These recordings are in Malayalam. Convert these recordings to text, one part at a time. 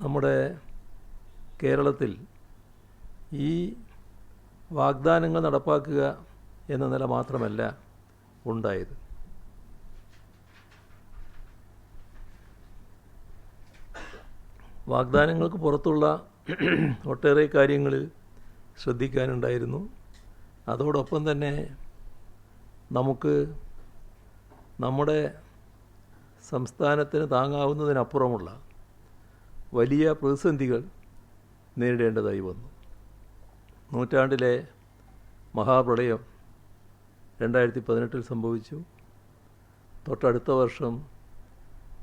നമ്മുടെ കേരളത്തിൽ ഈ വാഗ്ദാനങ്ങൾ നടപ്പാക്കുക എന്ന നില മാത്രമല്ല ഉണ്ടായത്. വാഗ്ദാനങ്ങൾക്ക് പുറത്തുള്ള ഒട്ടേറെ കാര്യങ്ങളിൽ ശ്രദ്ധിക്കാനുണ്ടായിരുന്നു. അതോടൊപ്പം തന്നെ നമുക്ക് നമ്മുടെ സംസ്ഥാനത്തിന് താങ്ങാവുന്നതിനപ്പുറമുള്ള വലിയ പ്രതിസന്ധികൾ നേരിടേണ്ടതായി വന്നു. നൂറ്റാണ്ടിലെ മഹാപ്രളയം രണ്ടായിരത്തി പതിനെട്ടിൽ സംഭവിച്ചു. തൊട്ടടുത്ത വർഷം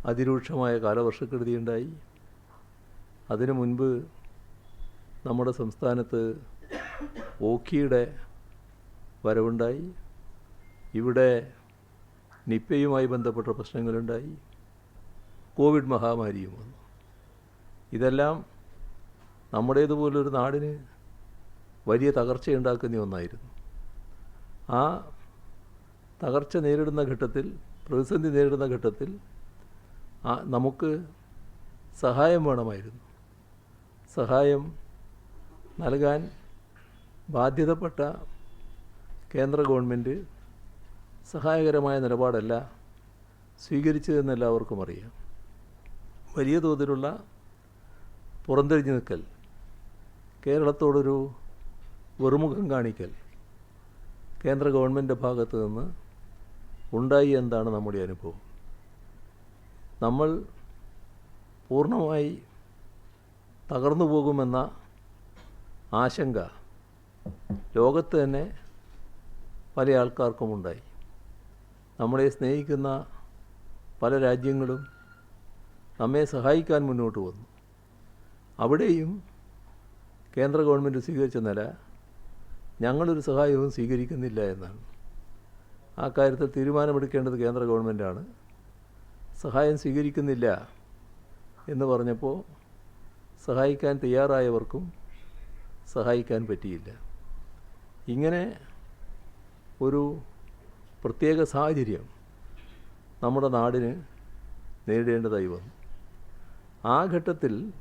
അതിരൂക്ഷമായ കാലവർഷക്കെടുതിയുണ്ടായി. അതിനു മുൻപ് നമ്മുടെ സംസ്ഥാനത്ത് ഓക്കിയുടെ വരവുണ്ടായി. ഇവിടെ നിപ്പയുമായി ബന്ധപ്പെട്ട പ്രശ്നങ്ങളുണ്ടായി. കോവിഡ് മഹാമാരിയും വന്നു. ഇതെല്ലാം നമ്മുടേതുപോലൊരു നാടിന് വലിയ തകർച്ചയുണ്ടാക്കുന്ന ഒന്നായിരുന്നു. ആ തകർച്ച നേരിടുന്ന ഘട്ടത്തിൽ പ്രതിസന്ധി നേരിടുന്ന ഘട്ടത്തിൽ നമുക്ക് സഹായം വേണമായിരുന്നു. സഹായം നൽകാൻ ബാധ്യതപ്പെട്ട കേന്ദ്ര ഗവൺമെന്റ് സഹായകരമായ നിലപാടല്ല സ്വീകരിച്ചതെന്ന് എല്ലാവർക്കും അറിയാം. വലിയ തോതിലുള്ള പുറന്തിരിഞ്ഞു നിൽക്കൽ. കേരളത്തോടൊരു വെറുമുഖം കാണിക്കൽ. കേന്ദ്ര ഗവൺമെന്റ് ഭാഗത്ത് നിന്ന് ഉണ്ടായി എന്താണ് നമ്മുടെ അനുഭവം? നമ്മൾ പൂർണമായി തകർന്നു പോകുമെന്ന ആശങ്ക ലോകത്ത് തന്നെ പല ആൾക്കാർക്കും ഉണ്ടായി. നമ്മളെ സ്നേഹിക്കുന്ന പല രാജ്യങ്ങളും നമ്മെ സഹായിക്കാൻ മുന്നോട്ട് വന്നു. അവിടെയും കേന്ദ്ര ഗവൺമെന്റ് സ്വീകരിച്ച നില ഞങ്ങളൊരു സഹായവും സ്വീകരിക്കുന്നില്ല എന്നാണ്. ആ കാര്യത്തിൽ തീരുമാനമെടുക്കേണ്ടത് കേന്ദ്ര ഗവൺമെന്റാണ് സഹായം സ്വീകരിക്കുന്നില്ല എന്ന് പറഞ്ഞപ്പോൾ സഹായിക്കാൻ തയ്യാറായവർക്കും സഹായിക്കാൻ പറ്റിയില്ല. ഇങ്ങനെ ഒരു പ്രത്യേക സാഹചര്യം നമ്മുടെ നാടിന് നേരിടേണ്ടതായി വന്നു. ആ ഘട്ടത്തിൽ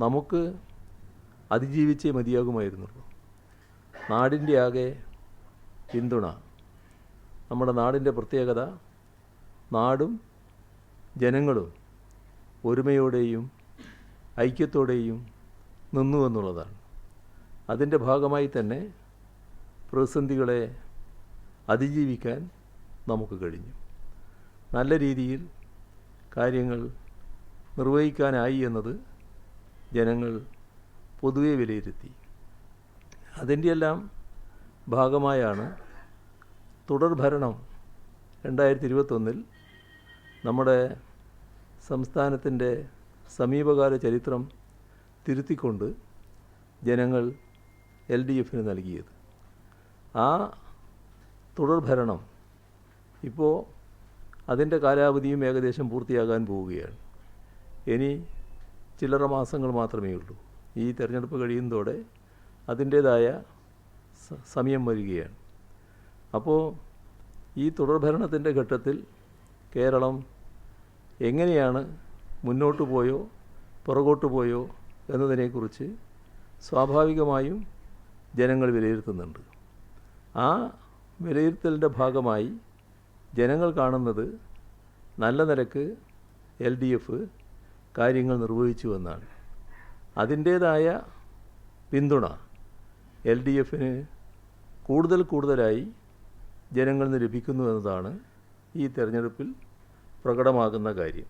നമുക്ക് അതിജീവിച്ചേ മതിയാകുമായിരുന്നുള്ളൂ നാടിന്റെ ആകെ പിന്തുണ നമ്മുടെ നാടിന്റെ പ്രത്യേകത നാടും ജനങ്ങളും ഒരുമയോടെയും ഐക്യത്തോടെയും നിന്നു എന്നുള്ളതാണ്. അതിന്റെ ഭാഗമായി തന്നെ പ്രതിസന്ധികളെ അതിജീവിക്കാൻ നമുക്ക് കഴിഞ്ഞു. നല്ല രീതിയിൽ കാര്യങ്ങൾ നിർവഹിക്കാനായി എന്നത് ജനങ്ങൾ പൊതുവെ വിലയിരുത്തി. അതിന്റെയെല്ലാം ഭാഗമായാണ് തുടർഭരണം രണ്ടായിരത്തി ഇരുപത്തൊന്നിൽ നമ്മുടെ സംസ്ഥാനത്തിന്റെ സമീപകാല ചരിത്രം തിരുത്തിക്കൊണ്ട് ജനങ്ങൾ എൽ ഡി എഫിന് നൽകിയത്. ആ തുടർഭരണം ഇപ്പോൾ അതിന്റെ കാലാവധിയും ഏകദേശം പൂർത്തിയാകാൻ പോവുകയാണ്. ഇനി ചില്ലറ മാസങ്ങൾ മാത്രമേ ഉള്ളൂ. ഈ തെരഞ്ഞെടുപ്പ് കഴിയുന്നതോടെ അതിന്റേതായ സമയം വരികയാണ്. അപ്പോൾ ഈ തുടർഭരണത്തിന്റെ ഘട്ടത്തിൽ കേരളം എങ്ങനെയാണ് മുന്നോട്ട് പോയോ പുറകോട്ട് പോയോ എന്നതിനെക്കുറിച്ച് സ്വാഭാവികമായും ജനങ്ങൾ വിലയിരുത്തുന്നുണ്ട്. ആ വിലയിരുത്തലിന്റെ ഭാഗമായി ജനങ്ങൾ കാണുന്നത് നല്ല നിരക്ക് എൽ ഡി എഫ് കാര്യങ്ങൾ നിർവഹിച്ചു എന്നാണ്. അതിന്റേതായ പിന്തുണ എൽ ഡി എഫിന് കൂടുതൽ കൂടുതലായി ജനങ്ങളിൽ നിന്ന് ലഭിക്കുന്നു എന്നതാണ് ഈ തെരഞ്ഞെടുപ്പിൽ പ്രകടമാകുന്ന കാര്യം.